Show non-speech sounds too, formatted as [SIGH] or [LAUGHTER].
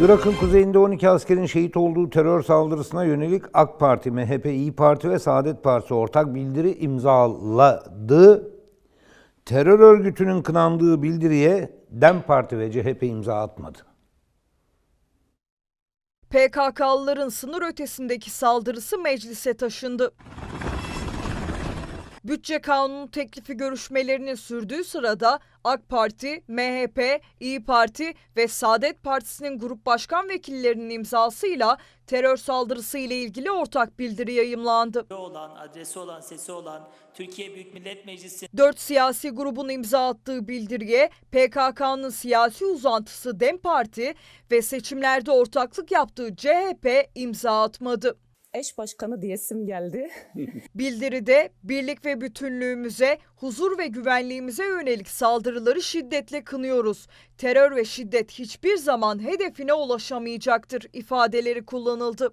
Irak'ın kuzeyinde 12 askerin şehit olduğu terör saldırısına yönelik AK Parti, MHP, İyi Parti ve Saadet Partisi ortak bildiri imzaladı. Terör örgütünün kınandığı bildiriye DEM Parti ve CHP imza atmadı. PKK'lıların sınır ötesindeki saldırısı meclise taşındı. Bütçe kanunu teklifi görüşmelerinin sürdüğü sırada AK Parti, MHP, İyi Parti ve Saadet Partisi'nin grup başkan vekillerinin imzasıyla terör saldırısı ile ilgili ortak bildiri yayımlandı. olan, adresi olan, sesi olan Türkiye Büyük Millet Meclisi Dört siyasi grubun imza attığı bildiriye PKK'nın siyasi uzantısı DEM Parti ve seçimlerde ortaklık yaptığı CHP imza atmadı. Eş başkanı diyesim geldi. [LAUGHS] Bildiride birlik ve bütünlüğümüze, huzur ve güvenliğimize yönelik saldırıları şiddetle kınıyoruz. Terör ve şiddet hiçbir zaman hedefine ulaşamayacaktır ifadeleri kullanıldı.